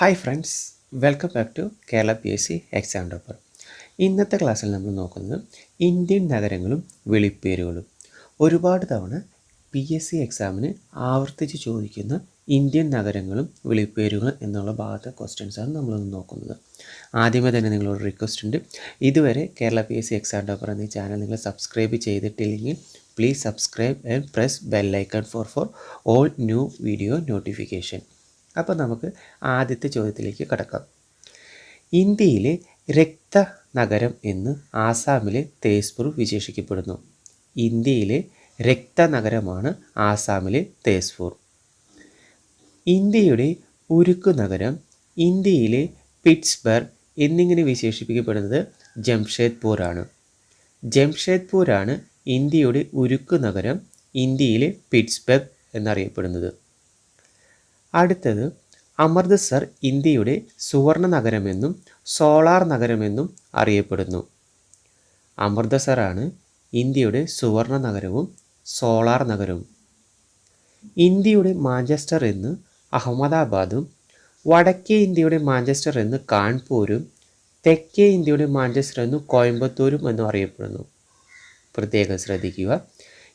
Hi friends welcome back to Kerala P S C exam topper ഇന്നത്തെ ക്ലാസ്സിൽ നമ്മൾ നോക്കുന്നത് ഇന്ത്യൻ നഗരങ്ങളും വിളിപ്പേരുകളും. ഒരുപാട് തവണ പി എസ് സി എക്സാമിന് ആവർത്തിച്ച് ചോദിക്കുന്ന ഇന്ത്യൻ നഗരങ്ങളും വിളിപ്പേരുകളും എന്നുള്ള ഭാഗത്തെ ക്വസ്റ്റ്യൻസാണ് നമ്മളൊന്ന് നോക്കുന്നത്. ആദ്യമേ തന്നെ നിങ്ങളോട് റിക്വസ്റ്റ് ഉണ്ട്. ഇതുവരെ Kerala P S C exam topper എന്നീ ചാനൽ നിങ്ങൾ സബ്സ്ക്രൈബ് ചെയ്തിട്ടില്ലെങ്കിൽ please subscribe and press bell icon for for all new video notification അപ്പോൾ നമുക്ക് ആദ്യത്തെ ചോദ്യത്തിലേക്ക് കടക്കാം. ഇന്ത്യയിലെ രക്ത നഗരം എന്ന് ആസാമിലെ തേസ്പൂർ വിശേഷിക്കപ്പെടുന്നു. ഇന്ത്യയിലെ രക്തനഗരമാണ് ആസാമിലെ തേസ്പൂർ. ഇന്ത്യയുടെ ഉരുക്കു നഗരം ഇന്ത്യയിലെ പിറ്റ്സ്ബർഗ് എന്നിങ്ങനെ വിശേഷിപ്പിക്കപ്പെടുന്നത് ജംഷേദ്പൂരാണ്. ജംഷേദ്പൂരാണ് ഇന്ത്യയുടെ ഉരുക്കു നഗരം ഇന്ത്യയിലെ പിറ്റ്സ്ബർഗ് എന്നറിയപ്പെടുന്നത്. അടുത്തത് അമൃത്സർ ഇന്ത്യയുടെ സുവർണ നഗരമെന്നും സോളാർ നഗരമെന്നും അറിയപ്പെടുന്നു. അമൃത്സറാണ് ഇന്ത്യയുടെ സുവർണ നഗരവും സോളാർ നഗരവും. ഇന്ത്യയുടെ മാഞ്ചസ്റ്റർ എന്ന് അഹമ്മദാബാദും വടക്കേ ഇന്ത്യയുടെ മാഞ്ചസ്റ്റർ എന്ന് കാൺപൂരും തെക്കേ ഇന്ത്യയുടെ മാഞ്ചസ്റ്റർ എന്ന് കോയമ്പത്തൂരും എന്നും അറിയപ്പെടുന്നു. പ്രത്യേകം ശ്രദ്ധിക്കുക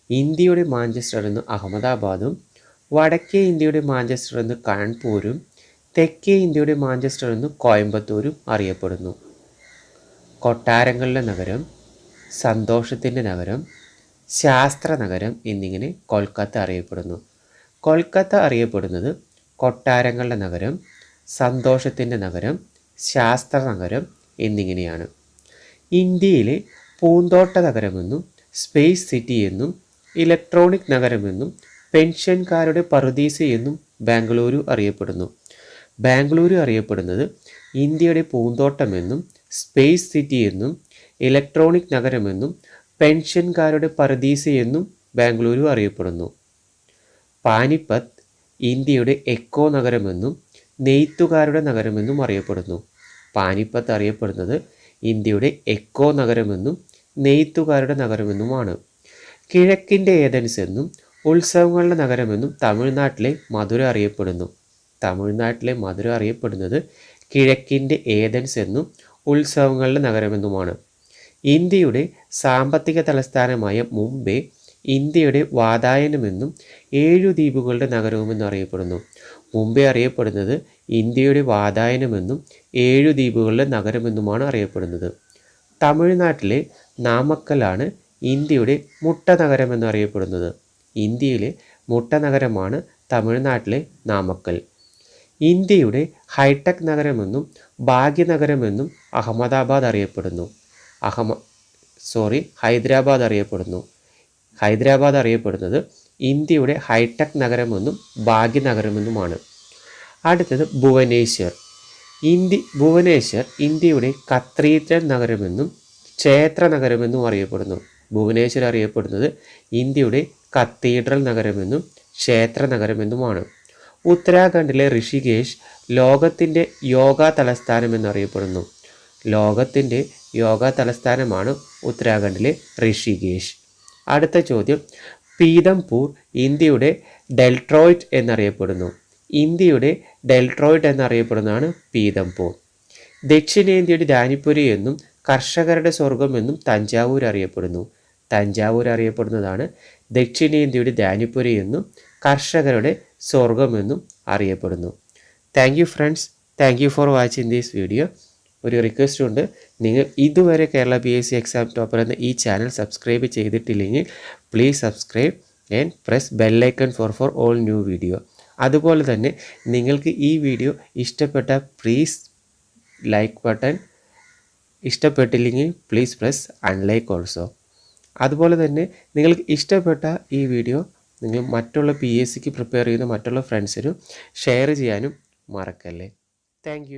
ഇന്ത്യയുടെ മാഞ്ചസ്റ്റർ എന്ന് അഹമ്മദാബാദും വടക്കേ ഇന്ത്യയുടെ മാഞ്ചസ്റ്റർ എന്ന് കാൺപൂരും തെക്കേ ഇന്ത്യയുടെ മാഞ്ചസ്റ്റർ എന്ന് കോയമ്പത്തൂരും അറിയപ്പെടുന്നു. കൊട്ടാരങ്ങളുടെ നഗരം സന്തോഷത്തിന്റെ നഗരം ശാസ്ത്ര നഗരം എന്നിങ്ങനെ കൊൽക്കത്ത അറിയപ്പെടുന്നു. കൊൽക്കത്ത അറിയപ്പെടുന്നത് കൊട്ടാരങ്ങളുടെ നഗരം സന്തോഷത്തിന്റെ നഗരം ശാസ്ത്ര നഗരം എന്നിങ്ങനെയാണ്. ഇന്ത്യയിലെ പൂന്തോട്ട നഗരമെന്നും സ്പേസ് സിറ്റി എന്നും ഇലക്ട്രോണിക് നഗരമെന്നും പെൻഷൻകാരുടെ പറുദീസ എന്നും ബാംഗ്ലൂരു അറിയപ്പെടുന്നു. ബാംഗ്ലൂരു അറിയപ്പെടുന്നത് ഇന്ത്യയുടെ പൂന്തോട്ടമെന്നും സ്പേസ് സിറ്റി എന്നും ഇലക്ട്രോണിക് നഗരമെന്നും പെൻഷൻകാരുടെ പറുദീസ എന്നും ബാംഗ്ലൂരു അറിയപ്പെടുന്നു. പാനിപ്പത്ത് ഇന്ത്യയുടെ എക്കോ നഗരമെന്നും നെയ്ത്തുകാരുടെ നഗരമെന്നും അറിയപ്പെടുന്നു. പാനിപ്പത്ത് അറിയപ്പെടുന്നത് ഇന്ത്യയുടെ എക്കോ നഗരമെന്നും നെയ്ത്തുകാരുടെ നഗരമെന്നുമാണ്. കിഴക്കിന്റെ ഏതൻസ് എന്നും ഉത്സവങ്ങളുടെ നഗരമെന്നും തമിഴ്നാട്ടിലെ മധുര അറിയപ്പെടുന്നു. തമിഴ്നാട്ടിലെ മധുര അറിയപ്പെടുന്നത് കിഴക്കിന്റെ ഏതൻസ് എന്നും ഉത്സവങ്ങളുടെ നഗരമെന്നുമാണ്. ഇന്ത്യയുടെ സാമ്പത്തിക തലസ്ഥാനമായ മുംബൈ ഇന്ത്യയുടെ വാതായനമെന്നും ഏഴു ദ്വീപുകളുടെ നഗരവുമെന്നും അറിയപ്പെടുന്നു. മുംബൈ അറിയപ്പെടുന്നത് ഇന്ത്യയുടെ വാതായനമെന്നും ഏഴു ദ്വീപുകളുടെ നഗരമെന്നുമാണ് അറിയപ്പെടുന്നത്. തമിഴ്നാട്ടിലെ നാമക്കലാണ് ഇന്ത്യയുടെ മുട്ട നഗരമെന്ന് അറിയപ്പെടുന്നത്. ഇന്ത്യയിലെ മുട്ട നഗരമാണ് തമിഴ്നാട്ടിലെ നാമക്കൽ. ഇന്ത്യയുടെ ഹൈടെക് നഗരമെന്നും ഭാഗ്യനഗരമെന്നും അഹമ്മദാബാദ് അറിയപ്പെടുന്നു. അഹമ്മ സോറി ഹൈദരാബാദ് അറിയപ്പെടുന്നു. ഹൈദരാബാദ് അറിയപ്പെടുന്നത് ഇന്ത്യയുടെ ഹൈടെക് നഗരമെന്നും ഭാഗ്യനഗരമെന്നുമാണ്. അടുത്തത് ഭുവനേശ്വർ. ഇന്ത്യ ഭുവനേശ്വർ ഇന്ത്യയുടെ കത്രീത്ര നഗരമെന്നും ക്ഷേത്ര നഗരമെന്നും അറിയപ്പെടുന്നു. ഭുവനേശ്വർ അറിയപ്പെടുന്നത് ഇന്ത്യയുടെ കത്തീഡ്രൽ നഗരമെന്നും ക്ഷേത്ര നഗരമെന്നുമാണ്. ഉത്തരാഖണ്ഡിലെ ഋഷികേശ് ലോകത്തിന്റെ യോഗ തലസ്ഥാനം എന്നറിയപ്പെടുന്നു ലോകത്തിന്റെ യോഗ തലസ്ഥാനമാണ് ഉത്തരാഖണ്ഡിലെ ഋഷികേശ്. അടുത്ത ചോദ്യം. പീതംപൂർ ഇന്ത്യയുടെ ഡെൽട്രോയിറ്റ് എന്നറിയപ്പെടുന്നു. ഇന്ത്യയുടെ ഡെൽട്രോയിറ്റ് എന്നറിയപ്പെടുന്നതാണ് പീതംപൂർ. ദക്ഷിണേന്ത്യയുടെ രാനിപ്പുരി എന്നും കർഷകരുടെ സ്വർഗം എന്നും തഞ്ചാവൂർ അറിയപ്പെടുന്നു. തഞ്ചാവൂർ അറിയപ്പെടുന്നതാണ് ദക്ഷിണേന്ത്യയുടെ ധാന്യപ്പുര എന്നും കർഷകരുടെ സ്വർഗമെന്നും അറിയപ്പെടുന്നു. Thank you friends thank you for watching these video ഒരു റിക്വസ്റ്റ് ഉണ്ട്. നിങ്ങൾ ഇതുവരെ Kerala P S C exam topper എന്ന ഈ ചാനൽ സബ്സ്ക്രൈബ് ചെയ്തിട്ടില്ലെങ്കിൽ please subscribe and press bell icon for for all new video അതുപോലെ തന്നെ നിങ്ങൾക്ക് ഈ വീഡിയോ ഇഷ്ടപ്പെട്ട പ്ലീസ് ലൈക്ക് ബട്ടൺ ഇഷ്ടപ്പെട്ടില്ലെങ്കിൽ പ്ലീസ് പ്രസ് അൺലൈക്ക് ഓൾസോ അതുപോലെ തന്നെ നിങ്ങൾക്ക് ഇഷ്ടപ്പെട്ട ഈ വീഡിയോ നിങ്ങൾ മറ്റുള്ള പി എസ് സിക്ക് പ്രിപ്പയർ ചെയ്യുന്ന മറ്റുള്ള ഫ്രണ്ട്സിനും ഷെയർ ചെയ്യാനും മറക്കല്ലേ. താങ്ക്